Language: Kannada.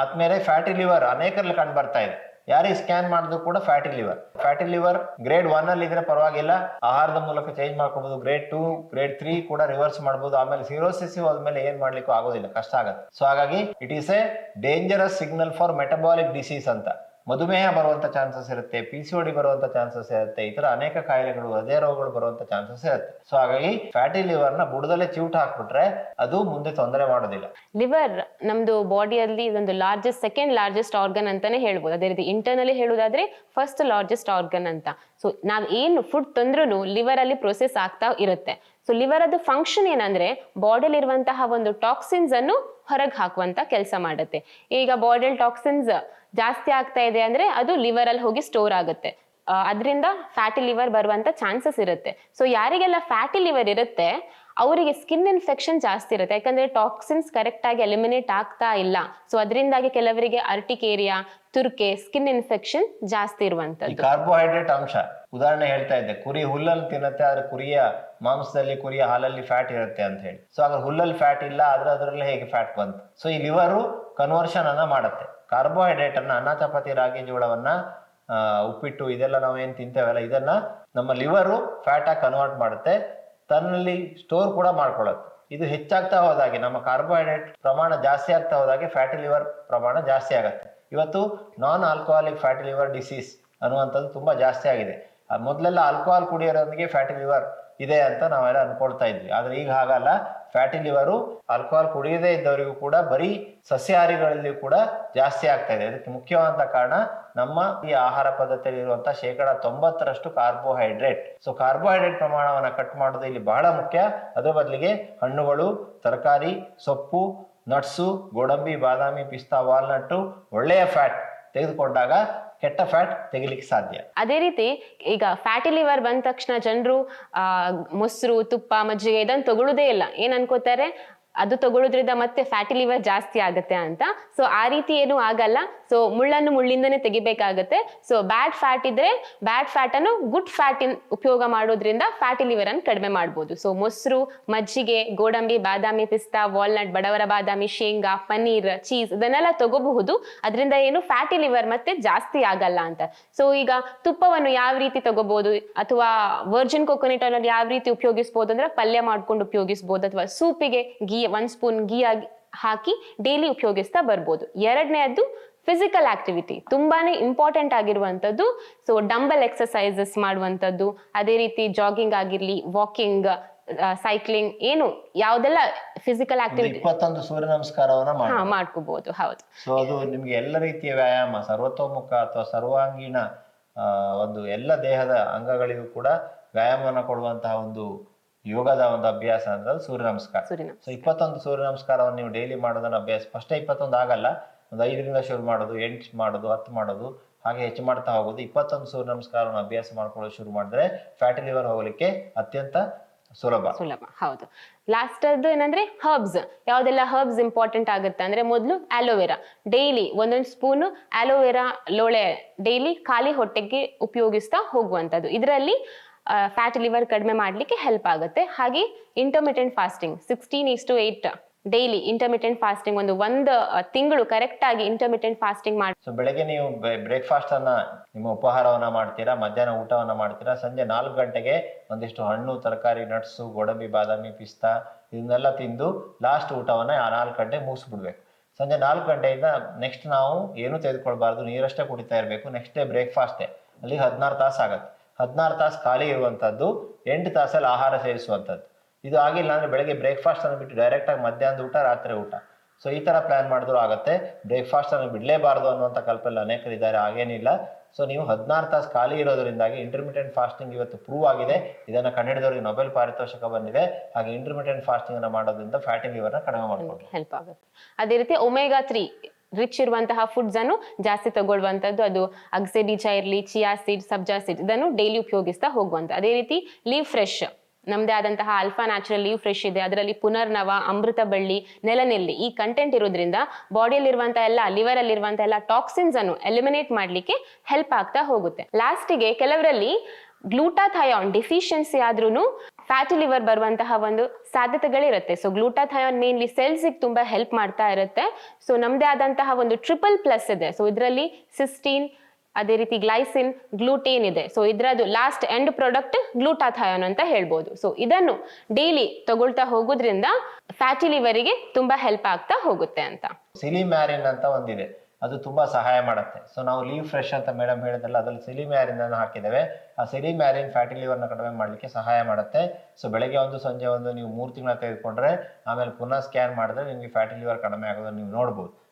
ಆದ್ಮೇಲೆ ಫ್ಯಾಟಿ ಲಿವರ್ ಅನೇಕರಲ್ಲಿ ಕಂಡು ಬರ್ತಾ ಇದೆ. ಯಾರಿಗೆ ಸ್ಕ್ಯಾನ್ ಮಾಡಿದ್ರು ಕೂಡ fatty liver fatty liver grade one ಅಲ್ಲಿ ಇದ್ರೆ ಪರವಾಗಿಲ್ಲ. ಆಹಾರದ ಮೂಲಕ ಚೇಂಜ್ ಮಾಡ್ಕೋಬಹುದು ಗ್ರೇಡ್ ಟೂ ಗ್ರೇಡ್ ತ್ರೀ ಕೂಡ ರಿವರ್ಸ್ ಮಾಡಬಹುದು ಆಮೇಲೆ ಸಿರೋಸಿಸ್ ಹೋದ್ಮೇಲೆ ಏನ್ ಮಾಡ್ಲಿಕ್ಕೂ ಆಗೋದಿಲ್ಲ. ಕಷ್ಟ ಆಗುತ್ತೆ. ಸೊ ಹಾಗಾಗಿ it is a dangerous signal for metabolic disease ಅಂತ. ಮಧುಮೇಹ ಬರುವಂತ ಚಾನ್ಸಸ್ ಇರುತ್ತೆ ಪಿ ಸಿ ಓಡಿ ಬರುವಂತ ಚಾನ್ಸಸ್ ಇರುತ್ತೆ, ಈ ಅನೇಕ ಕಾಯಿಲೆಗಳು, ಹೃದಯ ರೋಗಗಳು ಬರುವಂತ ಚಾನ್ಸಸ್ ಇರುತ್ತೆ. ಸೊ ಹಾಗಾಗಿ ಫ್ಯಾಟಿ ಲಿವರ್ನ ಬುಡದಲ್ಲೇ ಚೂಟ್ ಹಾಕ್ಬಿಟ್ರೆ ಅದು ಮುಂದೆ ತೊಂದರೆ ಮಾಡೋದಿಲ್ಲ. ಲಿವರ್ ನಮ್ದು ಬಾಡಿಯಲ್ಲಿ ಒಂದು ಲಾರ್ಜೆಸ್ಟ್ ಸೆಕೆಂಡ್ ಲಾರ್ಜೆಸ್ಟ್ ಆರ್ಗನ್ ಅಂತಾನೆ ಹೇಳ್ಬೋದು. ಅದೇ ರೀತಿ ಇಂಟರ್ನಲಿ ಹೇಳುವುದಾದ್ರೆ ಫಸ್ಟ್ ಲಾರ್ಜೆಸ್ಟ್ ಆರ್ಗನ್ ಅಂತ. ಸೊ ನಾವ್ ಏನು ಫುಡ್ ತಂದ್ರೂ ಲಿವರ್ ಅಲ್ಲಿ ಪ್ರೊಸೆಸ್ ಆಗ್ತಾ ಇರುತ್ತೆ. ಸೊ ಲಿವರ್ ಅದು ಫಂಕ್ಷನ್ ಏನಂದ್ರೆ ಬಾಡಿಲಿ ಇರುವಂತಹ ಒಂದು ಟಾಕ್ಸಿನ್ಸ್ ಅನ್ನು ಹೊರಗೆ ಹಾಕುವಂತ ಕೆಲಸ ಮಾಡುತ್ತೆ. ಈಗ ಬಾಡಿಲ್ ಟಾಕ್ಸಿನ್ಸ್ ಜಾಸ್ತಿ ಆಗ್ತಾ ಇದೆ ಅಂದ್ರೆ ಅದು ಲಿವರ್ ಅಲ್ಲಿ ಹೋಗಿ ಸ್ಟೋರ್ ಆಗುತ್ತೆ. ಅದರಿಂದ ಫ್ಯಾಟಿ ಲಿವರ್ ಬರುವಂತ ಚಾನ್ಸಸ್ ಇರುತ್ತೆ. ಸೊ ಯಾರಿಗೆಲ್ಲ ಫ್ಯಾಟಿ ಲಿವರ್ ಇರುತ್ತೆ, ಅವರಿಗೆ ಸ್ಕಿನ್ ಇನ್ಫೆಕ್ಷನ್ ಜಾಸ್ತಿ ಇರುತ್ತೆ. ಯಾಕಂದ್ರೆ ಟಾಕ್ಸಿನ್ಸ್ ಕರೆಕ್ಟ್ ಆಗಿ ಎಲಿಮಿನೇಟ್ ಆಗ್ತಾ ಇಲ್ಲ. ಸೊ ಅದರಿಂದಾಗಿ ಕೆಲವರಿಗೆ ಅರ್ಟಿಕೇರಿಯಾ ತುರ್ಕೆ ಸ್ಕಿನ್ ಇನ್ಫೆಕ್ಷನ್ ಜಾಸ್ತಿ ಇರುವಂತದ್ದು. ಕಾರ್ಬೋಹೈಡ್ರೇಟ್ ಅಂಶ. ಉದಾಹರಣೆ ಹೇಳ್ತಾ ಇದ್ದೆ, ಕುರಿ ಹುಲ್ಲನ್ನು ತಿನ್ನತ್ತೆ, ಆದ್ರೆ ಕುರಿಯ ಮಾಂಸದಲ್ಲಿ ಕುರಿಯ ಹಾಲಲ್ಲಿ ಫ್ಯಾಟ್ ಇರುತ್ತೆ ಅಂತ ಹೇಳಿ. ಸೊ ಆಗ ಹುಲ್ಲಲ್ಲಿ ಫ್ಯಾಟ್ ಇಲ್ಲ, ಆದ್ರೆ ಅದರಲ್ಲಿ ಹೇಗೆ ಫ್ಯಾಟ್ ಬಂತು? ಸೊ ಈ ಲಿವರು ಕನ್ವರ್ಷನ್ ಅನ್ನ ಮಾಡುತ್ತೆ. ಕಾರ್ಬೋಹೈಡ್ರೇಟ್ ಅನ್ನ ಅನ್ನ ಚಪಾತಿ, ರಾಗಿ ಜೋಳವನ್ನ ಉಪ್ಪಿಟ್ಟು, ಇದೆಲ್ಲ ನಾವು ಏನು ತಿಂತೇವಲ್ಲ, ಇದನ್ನ ನಮ್ಮ ಲಿವರು ಫ್ಯಾಟ್ ಆಗಿ ಕನ್ವರ್ಟ್ ಮಾಡುತ್ತೆ. ತನ್ನಲ್ಲಿ ಸ್ಟೋರ್ ಕೂಡ ಮಾಡ್ಕೊಳ್ಳುತ್ತೆ. ಇದು ಹೆಚ್ಚಾಗ್ತಾ ಹೋದಾಗೆ, ನಮ್ಮ ಕಾರ್ಬೋಹೈಡ್ರೇಟ್ ಪ್ರಮಾಣ ಜಾಸ್ತಿ ಆಗ್ತಾ ಹೋದಾಗೆ ಫ್ಯಾಟಿ ಲಿವರ್ ಪ್ರಮಾಣ ಜಾಸ್ತಿ ಆಗುತ್ತೆ. ಇವತ್ತು non alcoholic fatty liver disease ಅನ್ನುವಂಥದ್ದು ತುಂಬಾ ಜಾಸ್ತಿ ಆಗಿದೆ. ಮೊದಲೆಲ್ಲ ಆಲ್ಕೋಹಾಲ್ ಕುಡಿಯೋರೊಂದಿಗೆ ಫ್ಯಾಟಿ ಲಿವರ್ ಇದೆ ಅಂತ ನಾವೆಲ್ಲ ಅನ್ಕೊಳ್ತಾ ಇದ್ವಿ. ಆದ್ರೆ ಈಗ ಹಾಗಲ್ಲ. ಫ್ಯಾಟಿ ಲಿವರು ಆಲ್ಕೋಹಾಲ್ ಕುಡಿಯದೇ ಇದ್ದವರಿಗೂ ಕೂಡ ಬರೀ ಸಸ್ಯಾಹಾರಿಗಳಲ್ಲಿ ಕೂಡ ಜಾಸ್ತಿ ಆಗ್ತಾ ಇದೆ. ಅದಕ್ಕೆ ಮುಖ್ಯವಾದ ಕಾರಣ ನಮ್ಮ ಈ ಆಹಾರ ಪದ್ಧತಿಯಲ್ಲಿ ಇರುವಂತ ಶೇಕಡ ತೊಂಬತ್ತರಷ್ಟು ಕಾರ್ಬೋಹೈಡ್ರೇಟ್ ಸೊ ಕಾರ್ಬೋಹೈಡ್ರೇಟ್ ಪ್ರಮಾಣವನ್ನ ಕಟ್ ಮಾಡೋದು ಇಲ್ಲಿ ಬಹಳ ಮುಖ್ಯ. ಅದರ ಬದಲಿಗೆ ಹಣ್ಣುಗಳು, ತರಕಾರಿ, ಸೊಪ್ಪು ನಟ್ಸು ಗೋಡಂಬಿ, ಬಾದಾಮಿ, ಪಿಸ್ತಾ ವಾಲ್ನಟ್ಟು ಒಳ್ಳೆಯ ಫ್ಯಾಟ್ ತೆಗೆದುಕೊಂಡಾಗ ಕೆಟ್ಟ ಫ್ಯಾಟ್ ತೆಗಿಲಿಕ್ಕೆ ಸಾಧ್ಯ. ಅದೇ ರೀತಿ ಈಗ ಫ್ಯಾಟಿ ಲಿವರ್ ಬಂದ ತಕ್ಷಣ ಜನರು ಮೊಸರು, ತುಪ್ಪ, ಮಜ್ಜಿಗೆ ಇದನ್ನು ತಗೊಳ್ಳೋದೇ ಇಲ್ಲ. ಏನ್ ಅನ್ಕೋತಾರೆ? ಅದು ತಗೊಳ್ಳೋದ್ರಿಂದ ಮತ್ತೆ ಫ್ಯಾಟಿ ಲಿವರ್ ಜಾಸ್ತಿ ಆಗುತ್ತೆ ಅಂತ. ಸೊ ಆ ರೀತಿ ಏನು ಆಗಲ್ಲ. ಸೊ ಮುಳ್ಳನ್ನು ಮುಳ್ಳಿಂದನೇ ತೆಗಿಬೇಕಾಗತ್ತೆ. ಸೊ ಬ್ಯಾಡ್ ಫ್ಯಾಟ್ ಇದ್ರೆ ಬ್ಯಾಡ್ ಫ್ಯಾಟ್ ಅನ್ನು ಗುಡ್ ಫ್ಯಾಟ್ ಇನ್ ಉಪಯೋಗ ಮಾಡೋದ್ರಿಂದ ಫ್ಯಾಟಿ ಲಿವರ್ ಅನ್ನು ಕಡಿಮೆ ಮಾಡ್ಬೋದು. ಸೊ ಮೊಸರು, ಮಜ್ಜಿಗೆ, ಗೋಡಂಬಿ, ಬಾದಾಮಿ ಪಿಸ್ತಾ ವಾಲ್ನಟ್ ಬಡವರ ಬಾದಾಮಿ, ಶೇಂಗಾ, ಪನ್ನೀರ್ ಚೀಸ್ ಇದನ್ನೆಲ್ಲ ತಗೋಬಹುದು. ಅದರಿಂದ ಏನು ಫ್ಯಾಟಿ ಲಿವರ್ ಮತ್ತೆ ಜಾಸ್ತಿ ಆಗಲ್ಲ ಅಂತ. ಸೊ ಈಗ ತುಪ್ಪವನ್ನು ಯಾವ ರೀತಿ ತಗೋಬಹುದು? ಅಥವಾ ವರ್ಜಿನ್ ಕೊಕೊನೆಟ್ ಆಯಿಲ್ ಯಾವ ರೀತಿ ಉಪಯೋಗಿಸಬಹುದು ಅಂದ್ರೆ ಪಲ್ಯ ಮಾಡ್ಕೊಂಡು ಉಪಯೋಗಿಸಬಹುದು ಅಥವಾ ಸೂಪಿಗೆ ಗೀ ಒಂದ್ ಸ್ಪೂನ್ ಗೀ ಆಗಿ ಹಾಕಿ ಡೈಲಿ ಉಪಯೋಗಿಸ್ತಾ ಬರ್ಬೋದು. ಎರಡನೇದ್ದು ಫಿಸಿಕಲ್ ಆಕ್ಟಿವಿಟಿ ತುಂಬಾನೇ ಇಂಪಾರ್ಟೆಂಟ್ ಆಗಿರುವಂಥದ್ದು. ಸೊ ಡಂಬಲ್ ಎಕ್ಸಸೈಸಸ್ ಮಾಡುವಂಥದ್ದು. ಅದೇ ರೀತಿ ಜಾಗಿಂಗ್ ಆಗಿರ್ಲಿ ವಾಕಿಂಗ್ ಸೈಕ್ಲಿಂಗ್ ಏನು ಯಾವ್ದೆಲ್ಲ ಫಿಸಿಕಲ್ ಆಕ್ಟಿವಿಟಿ ಇಪ್ಪತ್ತೊಂದು ಸೂರ್ಯ ನಮಸ್ಕಾರವನ್ನ ಹಾ ಮಾಡ್ಕೋಬಹುದು ಹೌದು. ಸೊ ಅದು ನಿಮ್ಗೆ ಎಲ್ಲ ರೀತಿಯ ವ್ಯಾಯಾಮ ಸರ್ವತೋಮುಖ ಅಥವಾ ಸರ್ವಾಂಗೀಣ ಒಂದು ಎಲ್ಲ ದೇಹದ ಅಂಗಗಳಿಗೂ ಕೂಡ ವ್ಯಾಯಾಮವನ್ನು ಕೊಡುವಂತಹ ಒಂದು ಯೋಗದ ಒಂದು ಅಭ್ಯಾಸ ಅಂದ್ರೆ ಅದು ಸೂರ್ಯ ನಮಸ್ಕಾರ. ಸೊ ಇಪ್ಪತ್ತೊಂದು ಸೂರ್ಯ ನಮಸ್ಕಾರವನ್ನು ನೀವು ಡೈಲಿ ಮಾಡೋದನ್ನ ಅಭ್ಯಾಸ. ಫಸ್ಟ್ ಇಪ್ಪತ್ತೊಂದು ಆಗಲ್ಲ. ಒಂದು ಐದರಿಂದ ಶುರು ಮಾಡೋದು ಎಂಟು ಮಾಡೋದು ಹತ್ತು ಮಾಡೋದು ಹಾಗೆ ಹೆಚ್ಚು ಮಾಡ್ತಾ ಹೋಗೋದು. ಇಪ್ಪತ್ತೊಂದು ಸೂರ್ಯ ನಮಸ್ಕಾರವನ್ನು ಅಭ್ಯಾಸ ಮಾಡ್ಕೊಳ್ಳೋದು ಶುರು ಮಾಡಿದ್ರೆ ಫ್ಯಾಟಿ ಲಿವರ್ ಹೋಗ್ಲಿಕ್ಕೆ ಅತ್ಯಂತ ಸುಲಭ. ಸುಲಭ ಹೌದು. ಲಾಸ್ಟ್ ಅದು ಏನಂದ್ರೆ ಹರ್ಬ್ಸ್ ಯಾವ್ದೆಲ್ಲ ಹರ್ಬ್ಸ್ ಇಂಪಾರ್ಟೆಂಟ್ ಆಗುತ್ತೆ ಅಂದ್ರೆ ಮೊದಲು ಆಲೋವೆರಾ ಡೈಲಿ ಒಂದೊಂದು ಸ್ಪೂನ್ ಆಲೋವೆರಾ ಲೋಳೆ ಡೈಲಿ ಖಾಲಿ ಹೊಟ್ಟೆಗೆ ಉಪಯೋಗಿಸ್ತಾ ಹೋಗುವಂಥದ್ದು. ಇದರಲ್ಲಿ ಫ್ಯಾಟ್ ಲಿವರ್ ಕಡಿಮೆ ಮಾಡಲಿಕ್ಕೆ ಹೆಲ್ಪ್ ಆಗುತ್ತೆ. ಹಾಗೆ intermittent fasting sixteen is to eight daily intermittent fasting ಒಂದು ಒಂದು ತಿಂಗಳು ಕರೆಕ್ಟ್ ಆಗಿ ಇಂಟರ್ಮಿಟೆಂಟ್ ಫಾಸ್ಟಿಂಗ್ ಮಾಡಿ ಸೊ ಬೆಳಗ್ಗೆ ನೀವು ಬ್ರೇಕ್ಫಾಸ್ಟ್ ಅನ್ನ ನಿಮ್ಮ ಉಪಹಾರವನ್ನ ಮಾಡ್ತೀರಾ, ಮಧ್ಯಾಹ್ನ ಊಟವನ್ನ ಮಾಡ್ತೀರಾ, ಸಂಜೆ ನಾಲ್ಕು ಗಂಟೆಗೆ ಒಂದಿಷ್ಟು ಹಣ್ಣು, ತರಕಾರಿ ನಟ್ಸು ಗೋಡಂಬಿ, ಬಾದಾಮಿ, ಪಿಸ್ತಾ, ಇದನ್ನೆಲ್ಲ ತಿಂದು ಲಾಸ್ಟ್ ಊಟವನ್ನ ಆ ನಾಲ್ಕು ಗಂಟೆಗೆ ಮುಗಿಸ್ಬಿಡ್ಬೇಕು. ಸಂಜೆ ನಾಲ್ಕು ಗಂಟೆಯಿಂದ ನೆಕ್ಸ್ಟ್ ನಾವು ಏನು ತೆಗೆದುಕೊಳ್ಬಾರ್ದು, ನೀರಷ್ಟೇ ಕುಡಿತಾ ಇರಬೇಕು ನೆಕ್ಸ್ಟ್ ಡೇ ಬ್ರೇಕ್ಫಾಸ್ಟೇ ಅಲ್ಲಿ ಹದಿನಾರು ತಾಸು ಆಗತ್ತೆ. ಹದಿನಾರು ತಾಸು ಖಾಲಿ ಇರುವಂಥದ್ದು ಎಂಟು ತಾಸಲ್ಲಿ ಆಹಾರ ಸೇವಿಸುವಂಥದ್ದು ಇದು ಆಗಿಲ್ಲ ಅಂದರೆ ಬೆಳಗ್ಗೆ ಬ್ರೇಕ್ಫಾಸ್ಟ್ ಅನ್ನು ಬಿಟ್ಟು ಡೈರೆಕ್ಟಾಗಿ ಮಧ್ಯಾಹ್ನದ ಊಟ, ರಾತ್ರಿ ಊಟ. ಸೊ ಈ ತರ ಪ್ಲಾನ್ ಮಾಡಿದ್ರು ಆಗುತ್ತೆ. ಬ್ರೇಕ್ಫಾಸ್ಟ್ ಅನ್ನು ಬಿಡಲೇಬಾರ್ದು ಅನ್ನುವಂಥ ಕಲ್ಪನೆ ಅನೇಕರಿದ್ದಾರೆ ಹಾಗೇನಿಲ್ಲ ಸೊ ನೀವು ಹದಿನಾರು ತಾಸು ಖಾಲಿ ಇರೋದರಿಂದಾಗಿ ಇಂಟರ್ಮಿಟೆಂಟ್ ಫಾಸ್ಟಿಂಗ್ ಇವತ್ತು ಪ್ರೂವ್ ಆಗಿದೆ. ಇದನ್ನ ಕಂಡುಹಿಡಿದವರಿಗೆ ನೊಬೆಲ್ ಪಾರಿತೋಷಕ ಬಂದಿದೆ. ಹಾಗೆ ಇಂಟರ್ಮಿಟೆಂಟ್ ಫಾಸ್ಟಿಂಗ್ ಅನ್ನು ಮಾಡೋದ್ರಿಂದ ಫ್ಯಾಟಿ ಲಿವರ್ನ ಕಡಿಮೆ ಮಾಡ್ಕೊಂಡು ಹೆಲ್ಪ್ ಆಗುತ್ತೆ. ಅದೇ ರೀತಿ ಒಮೆಗಾ ತ್ರೀ ರಿಚ್ ಇರುವಂತಹ ಫುಡ್ಸ್ ಅನ್ನು ಜಾಸ್ತಿ ತಗೊಳ್ಳುವಂಥದ್ದು ಅದು ಅಗ್ಸೆಡಿಚ ಇರಲಿ ಚಿಯಾ ಸೀಡ್ ಸಬ್ಜಾ ಸೀಡ್ ಇದನ್ನು ಡೈಲಿ ಉಪಯೋಗಿಸ್ತಾ ಹೋಗುವಂತ ಅದೇ ರೀತಿ ಲೀವ್ ಫ್ರೆಶ್ ನಮ್ದೇ ಆದಂತಹ ಅಲ್ಫಾ ನ್ಯಾಚುರಲ್ ಲೀವ್ ಫ್ರೆಶ್ ಇದೆ. ಅದರಲ್ಲಿ ಪುನರ್ನವ, ಅಮೃತ ಬಳ್ಳಿ, ನೆಲನೆಲ್ಲಿ ಈ ಕಂಟೆಂಟ್ ಇರೋದ್ರಿಂದ ಬಾಡಿಯಲ್ಲಿರುವಂತಹ ಎಲ್ಲ ಲಿವರ್ ಅಲ್ಲಿರುವಂತಹ ಎಲ್ಲ ಟಾಕ್ಸಿನ್ಸ್ ಅನ್ನು ಎಲಿಮಿನೇಟ್ ಮಾಡಲಿಕ್ಕೆ ಹೆಲ್ಪ್ ಆಗ್ತಾ ಹೋಗುತ್ತೆ. ಲಾಸ್ಟಿಗೆ ಕೆಲವರಲ್ಲಿ ಗ್ಲೂಟಾಥಯಾನ್ ಡಿಫಿಷಿಯನ್ಸಿ ಆದ್ರೂ ಫ್ಯಾಟಿ ಲಿವರ್ ಬರುವಂತಹ ಒಂದು ಸಾಧ್ಯತೆಗಳಿರುತ್ತೆ. ಸೊ ಗ್ಲೂಟಾಥಯಾನ್ ಮೇನ್ಲಿ ಸೆಲ್ಸಿಗೆ ತುಂಬಾ ಹೆಲ್ಪ್ ಮಾಡ್ತಾ ಇರುತ್ತೆ. ಸೊ ನಮ್ದೇ ಆದಂತಹ ಒಂದು ಟ್ರಿಪಲ್ ಪ್ಲಸ್ ಇದೆ. ಸೊ ಇದರಲ್ಲಿ ಸಿಸ್ಟೀನ್ ಅದೇ ರೀತಿ ಗ್ಲೈಸಿನ್ ಗ್ಲೂಟೇನ್ ಇದೆ. ಸೊ ಇದರದ್ದು ಲಾಸ್ಟ್ ಎಂಡ್ ಪ್ರಾಡಕ್ಟ್ ಗ್ಲೂಟಾಥಯಾನ್ ಅಂತ ಹೇಳ್ಬೋದು. ಸೊ ಇದನ್ನು ಡೈಲಿ ತಗೊಳ್ತಾ ಹೋಗೋದ್ರಿಂದ ಫ್ಯಾಟಿ ಲಿವರಿಗೆ ತುಂಬಾ ಹೆಲ್ಪ್ ಆಗ್ತಾ ಹೋಗುತ್ತೆ ಅಂತ. ಸಿಲಿಮ್ಯಾರಿನ್ ಅಂತ ಒಂದಿದೆ. ಅದು ತುಂಬಾ ಸಹಾಯ ಮಾಡುತ್ತೆ. ಸೊ ನಾವು ಲೀವ್ ಫ್ರೆಶ್ ಅಂತ ಮೇಡಮ್ ಹೇಳಿದ್ರಲ್ಲ ಅದರಲ್ಲಿ ಸಿಲಿಮ್ಯಾರಿನ್ ಅನ್ನು ಹಾಕಿದ್ದೇವೆ. ಆ ಸಿಲಿಮ್ಯಾರಿನ್ ಫ್ಯಾಟಿ ಲಿವರ್ನ ಕಡಿಮೆ ಮಾಡಲಿಕ್ಕೆ ಸಹಾಯ ಮಾಡುತ್ತೆ. ಸೊ ಬೆಳಗ್ಗೆ ಒಂದು, ಸಂಜೆ ಒಂದು, ನೀವು ಮೂರು ತಿಂಗಳ ತೆಗೆದುಕೊಂಡ್ರೆ, ಆಮೇಲೆ ಪುನಃ ಸ್ಕ್ಯಾನ್ ಮಾಡಿದ್ರೆ ನಿಮಗೆ ಫ್ಯಾಟಿ ಲಿವರ್ ಕಡಿಮೆ ಆಗೋದನ್ನು ನೀವು ನೋಡ್ಬೋದು.